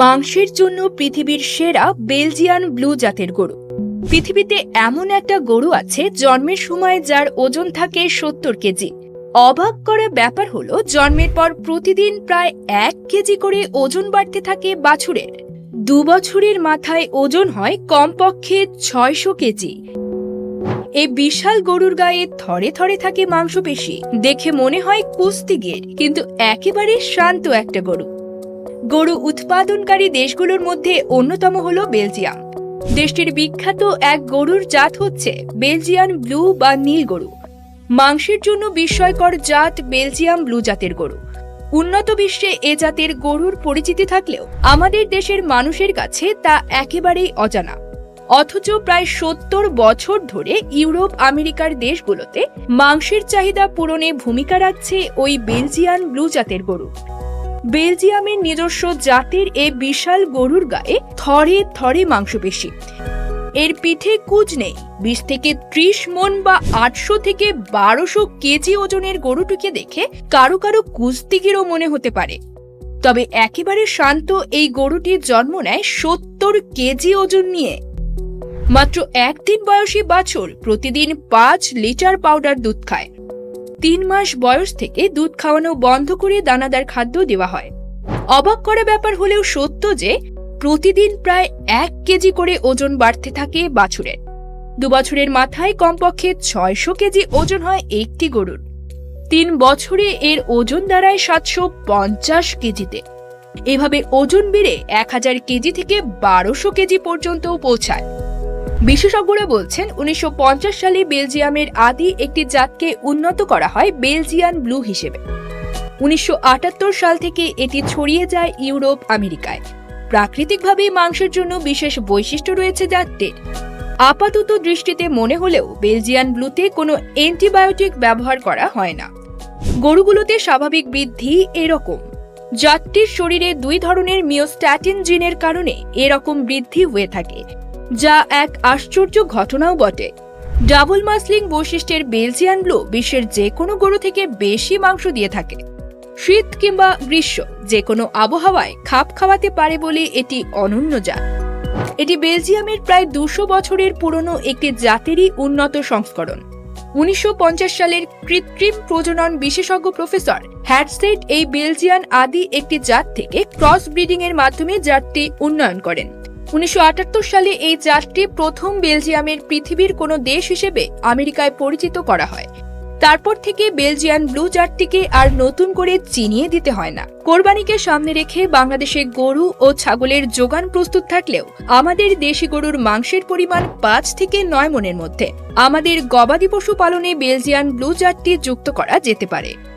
মাংসের জন্য পৃথিবীর সেরা বেলজিয়ান ব্লু জাতের গরু। পৃথিবীতে এমন একটা গরু আছে জন্মের সময় যার ওজন থাকে সত্তর কেজি। অবাক করা ব্যাপার হলো, জন্মের পর প্রতিদিন প্রায় এক কেজি করে ওজন বাড়তে থাকে বাছুরের। দু বছরের মাথায় ওজন হয় কমপক্ষে ছয়শো কেজি। এই বিশাল গরুর গায়ে থরে থরে থাকে মাংসপেশি। দেখে মনে হয় কুস্তিগির কিন্তু একেবারে শান্ত একটা গরু। গরু উৎপাদনকারী দেশগুলোর মধ্যে অন্যতম হল বেলজিয়াম। দেশটির বিখ্যাত এক গরুর জাত হচ্ছে বেলজিয়ান ব্লু বা নীল গরু। মাংসের জন্য বিস্ময়কর জাত বেলজিয়াম ব্লু জাতের গরু। উন্নত বিশ্বে এ জাতের গরুর পরিচিতি থাকলেও আমাদের দেশের মানুষের কাছে তা একেবারেই অজানা। অথচ প্রায় সত্তর বছর ধরে ইউরোপ, আমেরিকার দেশগুলোতে মাংসের চাহিদা পূরণে ভূমিকা রাখছে ওই বেলজিয়ান ব্লু জাতের গরু। বেলজিয়ামের নিজস্ব জাতের এ বিশাল গরুর গায়ে থরে থরে মাংসপেশি। এর পিঠে কুজ নেই। বিশ থেকে ত্রিশ মন বা আটশো থেকে বারোশো কেজি ওজনের গরুটিকে দেখে কারও কারও কুস্তিগিরও মনে হতে পারে। তবে একেবারে শান্ত এই গরুটির জন্ম নেয় সত্তর কেজি ওজন নিয়ে। মাত্র একদিন বয়সী বাছুর প্রতিদিন পাঁচ লিটার পাউডার দুধ খায়। তিন মাস বয়স থেকে দুধ খাওয়ানো বন্ধ করে দানাদার খাদ্য দেওয়া হয়। অবাক করা ব্যাপার হলেও সত্য যে, প্রতিদিন প্রায় এক কেজি করে ওজন বাড়তে থাকে বাছুরের। দু বছরের মাথায় কমপক্ষে ছয়শো কেজি ওজন হয় একটি গরুর। তিন বছরে এর ওজন দাঁড়ায় সাতশো পঞ্চাশ কেজিতে। এভাবে ওজন বেড়ে এক হাজার কেজি থেকে বারোশো কেজি পর্যন্ত পৌঁছায়। বিশেষজ্ঞরা বলছেন, উনিশশো পঞ্চাশ সালে বেলজিয়ামের আদি একটি জাতকে উন্নত করা হয় বেলজিয়ান ব্লু হিসেবে। উনিশশো আটাত্তর সাল থেকে এটি ছড়িয়ে যায় ইউরোপ, আমেরিকায়। প্রাকৃতিকভাবে মাংসের জন্য বিশেষ বৈশিষ্ট্য রয়েছে জাতটির। আপাতত দৃষ্টিতে মনে হলেও বেলজিয়ান ব্লুতে কোনো অ্যান্টিবায়োটিক ব্যবহার করা হয় না। গরুগুলোতে স্বাভাবিক বৃদ্ধি এরকম। জাতটির শরীরে দুই ধরনের মিওস্ট্যাটিন জিনের কারণে এরকম বৃদ্ধি হয়ে থাকে। যা এক আশ্চর্য ঘটনাও বটে। ডাবল মাসলিং বৈশিষ্ট্যের বেলজিয়ান ব্লু বিশ্বের যে কোনো গরু থেকে বেশি মাংস দিয়ে থাকে। শীত কিংবা গ্রীষ্ম যে কোনো আবহাওয়ায় খাপ খাওয়াতে পারে বলে এটি অনন্য জাত। এটি বেলজিয়ামের প্রায় দুশো বছরের পুরনো একটি জাতেরই উন্নত সংস্করণ। উনিশশো পঞ্চাশ সালের কৃত্রিম প্রজনন বিশেষজ্ঞ প্রফেসর হ্যাটসেট এই বেলজিয়ান আদি একটি জাত থেকে ক্রস ব্রিডিং এর মাধ্যমে জাতটি উন্নয়ন করেন। উনিশশো আটাত্তর সালে এই জাতটি প্রথম বেলজিয়ামের পৃথিবীর কোনো দেশ হিসেবে আমেরিকায় পরিচিত করা হয়। তারপর থেকে বেলজিয়ান ব্লু জাতটিকে আর নতুন করে চিনিয়ে দিতে হয় না। কোরবানিকে সামনে রেখে বাংলাদেশে গরু ও ছাগলের যোগান প্রস্তুত থাকলেও আমাদের দেশি গরুর মাংসের পরিমাণ পাঁচ থেকে নয় মনের মধ্যে। আমাদের গবাদি পশু পালনে বেলজিয়ান ব্লু জাতটি যুক্ত করা যেতে পারে।